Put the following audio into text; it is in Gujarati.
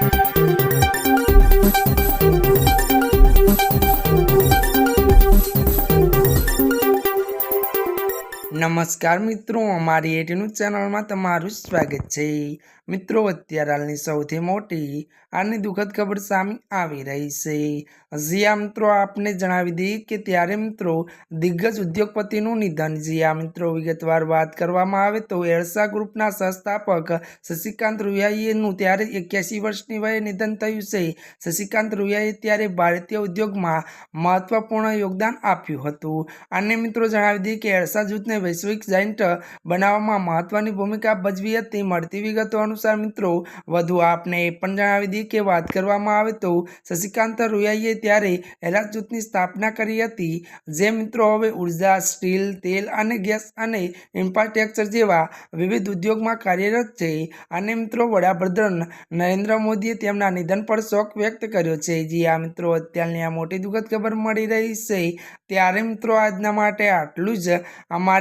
Thank you. નમસ્કાર મિત્રો, અમારી એટીનું ચેનલમાં તમારું સ્વાગત છે. મિત્રો, અત્યારે હાલની સૌથી મોટી આની દુઃખદ ખબર સામે આવી રહી છે. જી મિત્રો, આપને જણાવી દઈએ કે ત્યારે, મિત્રો, દિગ્ગજ ઉદ્યોગપતિનું નિધન. જી મિત્રો, વિગતવાર વાત કરવામાં આવે તો એરસા ગ્રુપના સંસ્થાપક શશિકાંત રૂયાઈએનું ત્યારે એક્યાસી વર્ષની વયે નિધન થયું છે. શશિકાંત રૂયાએ ત્યારે ભારતીય ઉદ્યોગમાં મહત્વપૂર્ણ યોગદાન આપ્યું હતું. અને, મિત્રો, જણાવી દઈએ કે એરસા જૂથને વૈશ્વિક જાયન્ટ બનાવવામાં મહત્વની ભૂમિકા ભજવી હતી. મળતી વિગતો અનુસાર મિત્રો, વધુ આપને એ પણ જણાવી દઈએ કે વાત કરવામાં આવે તો શશિકાંત રૂયાઈએ ત્યારે હેરાત જૂથની સ્થાપના કરી હતી. જે મિત્રો હવે ઊર્જા, સ્ટીલ, તેલ અને ગેસ અને ઇન્ફ્રાસ્ટ્રક્ચર જેવા વિવિધ ઉદ્યોગમાં કાર્યરત છે. અને મિત્રો વડાપ્રધાન નરેન્દ્ર મોદીએ તેમના નિધન પર શોક વ્યક્ત કર્યો છે. જી આ મિત્રો, અત્યારની આ મોટી દુઃખદ ખબર મળી રહી છે. ત્યારે મિત્રો, આજના માટે આટલું જ.